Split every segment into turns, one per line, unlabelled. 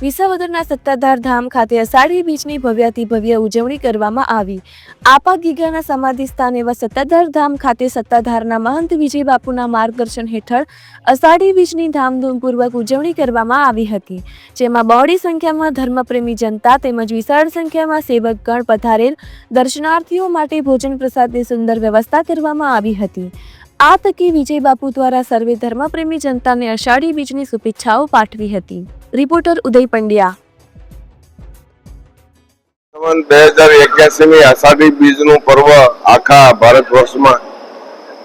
વિસાવદરના સત્તાધાર ધામ ખાતે અષાઢી બીજની ભવ્યાતિ ભવ્ય ઉજવણી કરવામાં આવી. આપા ગીગાના સમાધિ સ્થાન એવા સત્તાધાર ધામ ખાતે સત્તાધારના મહંત વિજય બાપુના માર્ગદર્શન હેઠળ અષાઢી બીજની ધામધૂમપૂર્વક ઉજવણી કરવામાં આવી હતી. જેમાં બહોળી સંખ્યામાં ધર્મપ્રેમી જનતા તેમજ વિશાળ સંખ્યામાં સેવકગણ પધારેલ દર્શનાર્થીઓ માટે ભોજન પ્રસાદની સુંદર વ્યવસ્થા કરવામાં આવી હતી. આ તકે વિજય બાપુ દ્વારા સર્વે ધર્મપ્રેમી જનતાને અષાઢી બીજની શુભેચ્છાઓ પાઠવી હતી. રિપોર્ટર ઉદય પંડ્યા.
બે હજાર એક્યાસી ની અષાઢી બીજનું પર્વ આખા ભારત વર્ષમાં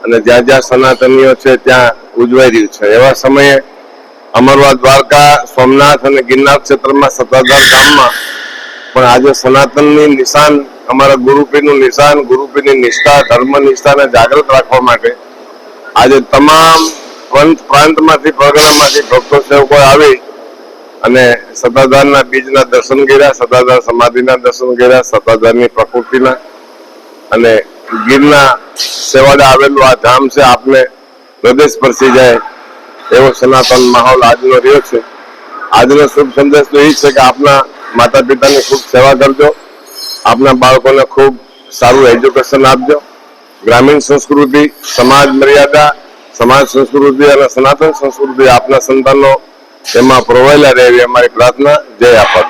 અને જ્યાં જ્યાં સનાતનીઓ છે ત્યાં ઉજવાઈ રહ્યું છે. એવા સમયે અમરવા દ્વારકા, સોમનાથ અને ગિરનાર ક્ષેત્રમાં સત્તાધાર ગામમાં પણ આજે સનાતનની નિશાન, અમારા ગુરુપીનું નિશાન, ગુરુપીની નિષ્ઠા, ધર્મ નિષ્ઠાને જાગૃત રાખવા માટે આજે તમામ પંથ પ્રાંતમાંથી, પરગણામાંથી ભક્તો, સેવકો આવી અને સદાધારના બીજના દર્શન કર્યા સદાધાર સમાધિના દર્શન કર્યા સદાધારની પ્રકૃતિના અને ગીરના સેવાડે આવેલું આ ધામ છે, આપને હૃદય સ્પર્શી જાય એવો સનાતન માહોલ આજનો રહ્યો છે. આજનો શુભ સંદેશ તો એ છે કે આપના માતા પિતાની ખૂબ સેવા કરજો, આપના બાળકોને ખૂબ સારું એજ્યુકેશન આપજો, ગ્રામીણ સંસ્કૃતિ, સમાજ મર્યાદા, સમાજ સંસ્કૃતિ અને સનાતન સંસ્કૃતિ આપના સંતાનો એમાં પ્રોવાયેલા રહેવી અમારી પ્રાર્થના જય આપા